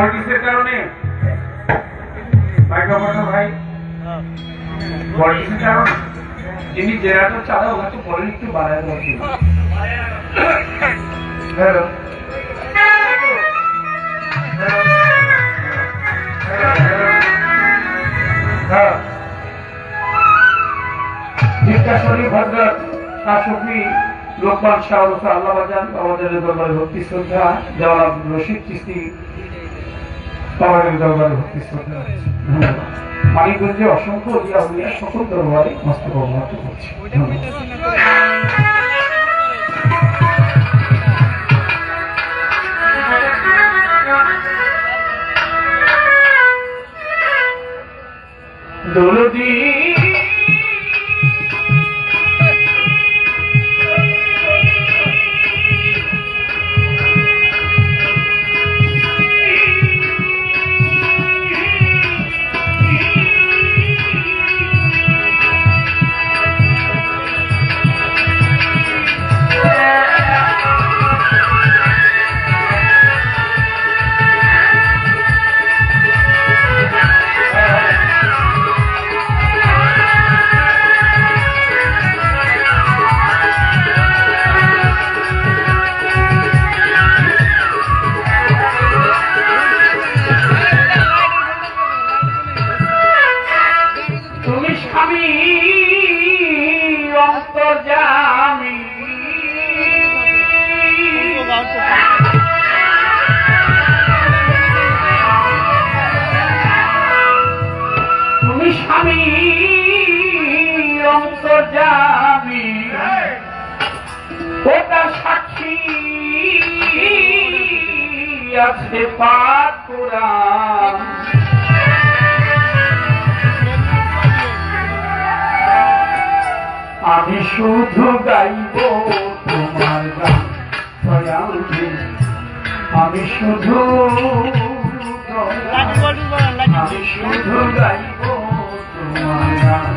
পলিটিক্সের কারণে? মাইক্রোফোনটা ভাই? পলিটিক্সের কারণে? যিনি জেরাটা চাঁদা ওনাকে বলেন একটু বাড়ায় বসে হ্যাঁ। আল্লাহ রশিদ চিস্তি আমাদের দরবারে ভক্তি শ্রদ্ধা ধন্যবাদ। মানিকগঞ্জে অসংখ্য উলিয়া সকল দরবারে মস্তক অবনত করছে দৌলদি অন্তর্জামী ওটা সাক্ষী আছে কোরআন। আমি শুধু গাইব তোমার গান। আমি শুধু আমি শুধু গাইব তোমার গান।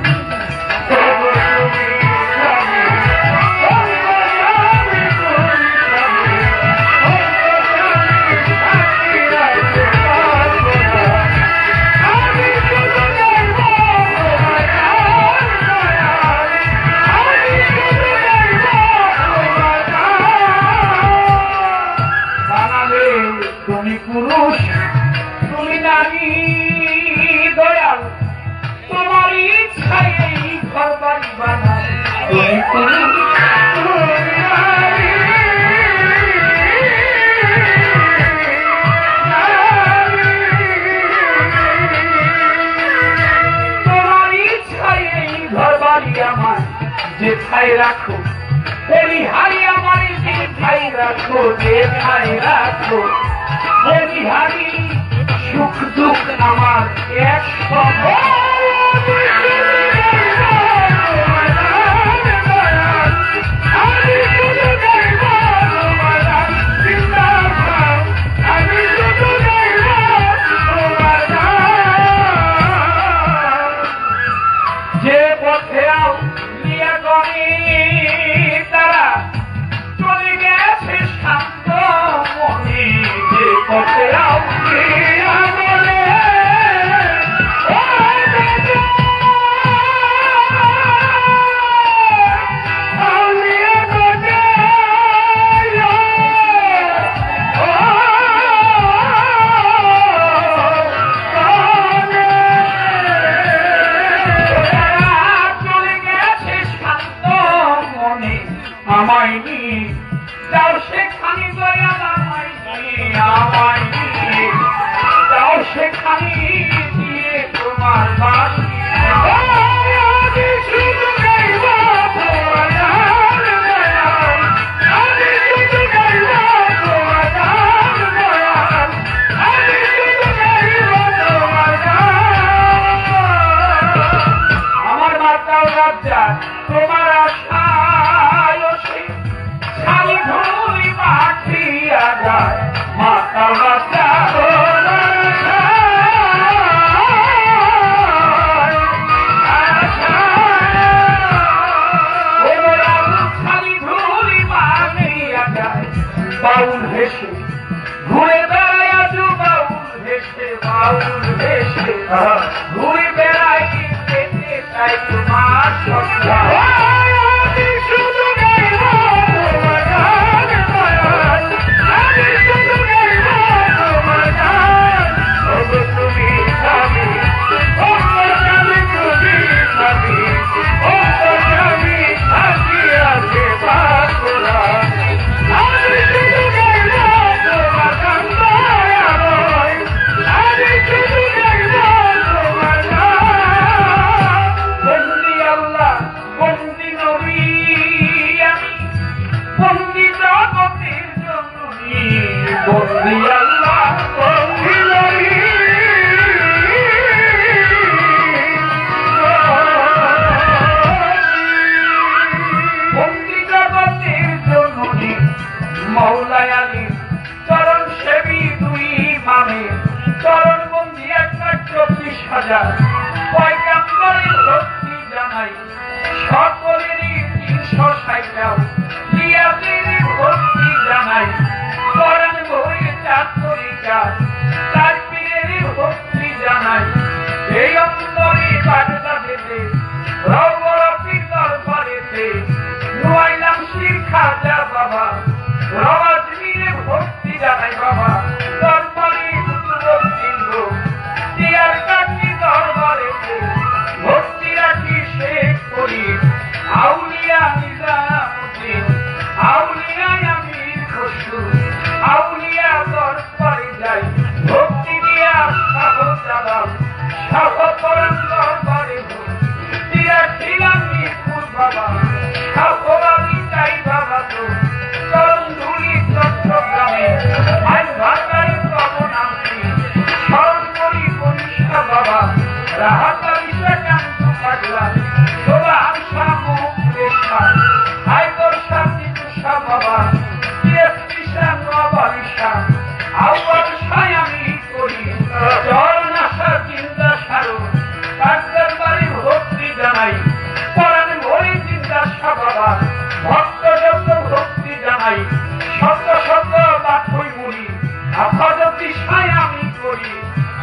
যে ঠাই রাখো বলিহারি আমার যে ঠাই রাখো, যে ঠাই রাখো। বলিহারি সুখ দুঃখ আমার এক যে ঘুরে বেড়াই তাই তোমার সন্ধ্যা।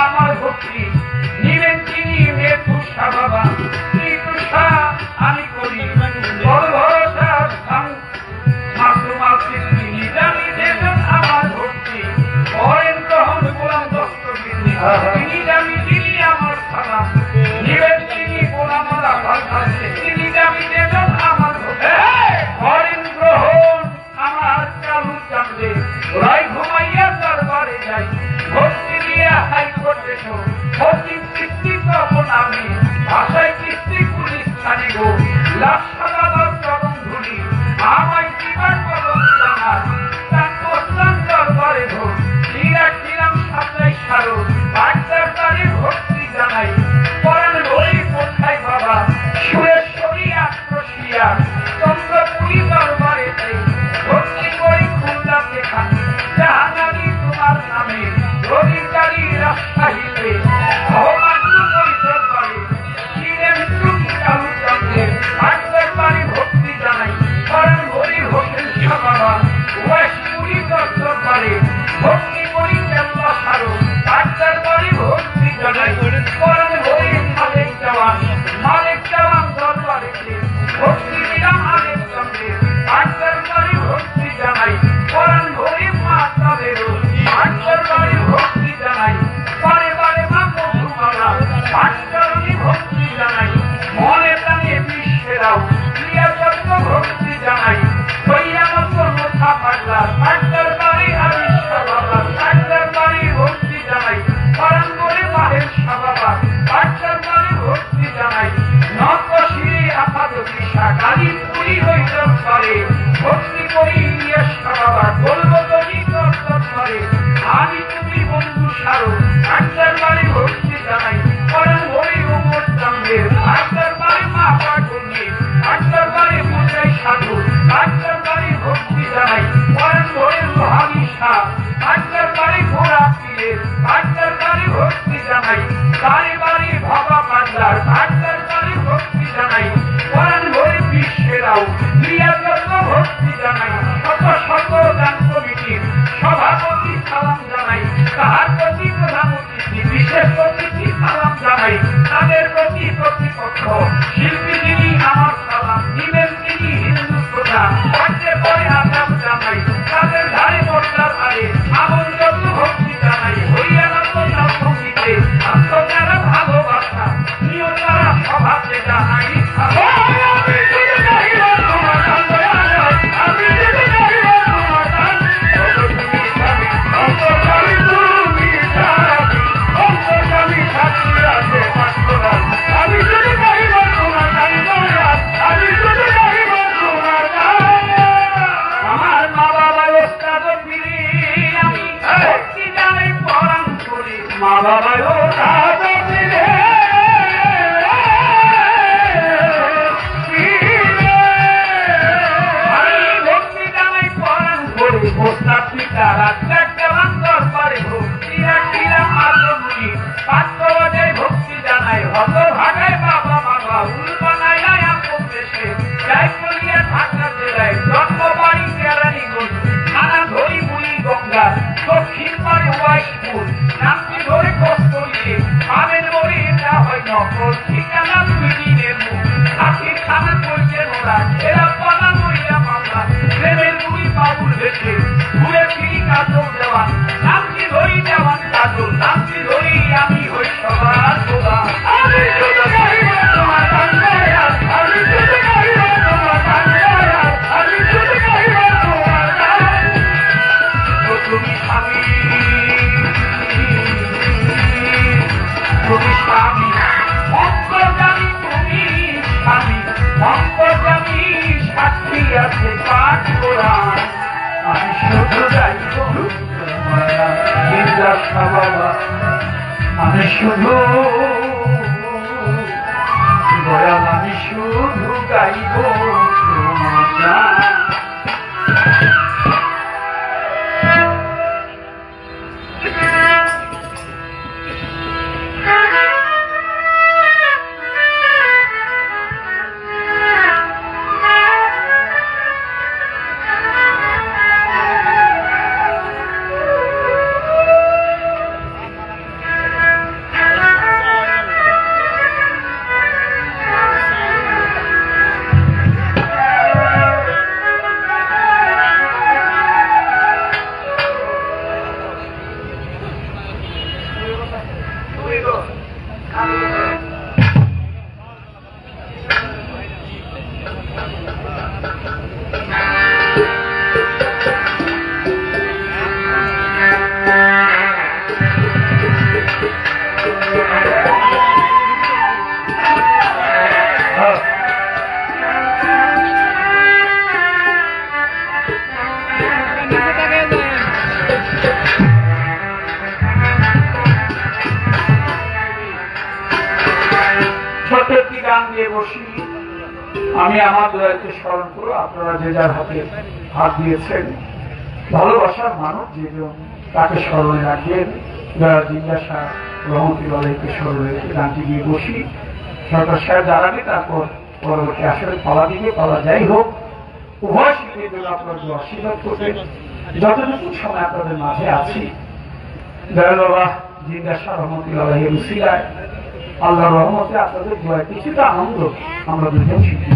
আমার ভক্তি nothing but God. I love you. Arrechou নিয়ে বসি। আমি আমার দয়াকে স্মরণ করো, আপনারা যে যার হাতে হাত দিয়েছেন, ভালোবাসার মানব যেজন তাকে স্মরণে রাখবেন যারা জিজ্ঞাসা রহমতিবালাইকে স্মরণে গানটি গিয়ে বসি। সরকার সাহেব দাঁড়াবে, তারপর পরবর্তী আসলে পালা দিবে, পালা যাই হোক। উভয় শিখিয়ে দেবে আপনার আশীর্বাদ করবে যতটুকু সময় আপনাদের মাঝে আছি। দয়াল বাবা জিজ্ঞাসা রহমতিবালাইয়ের উশিলায় আল্লাহর রহমতে আপনাদের দোয়া কিছুটা আনন্দ আমরা দুজন শিখি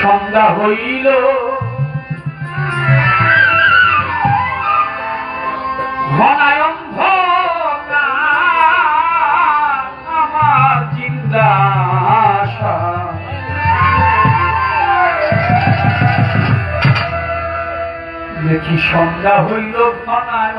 সন্ধ্যা হইল। ঘনায় দেখি সন্ধ্যা হইল বানায়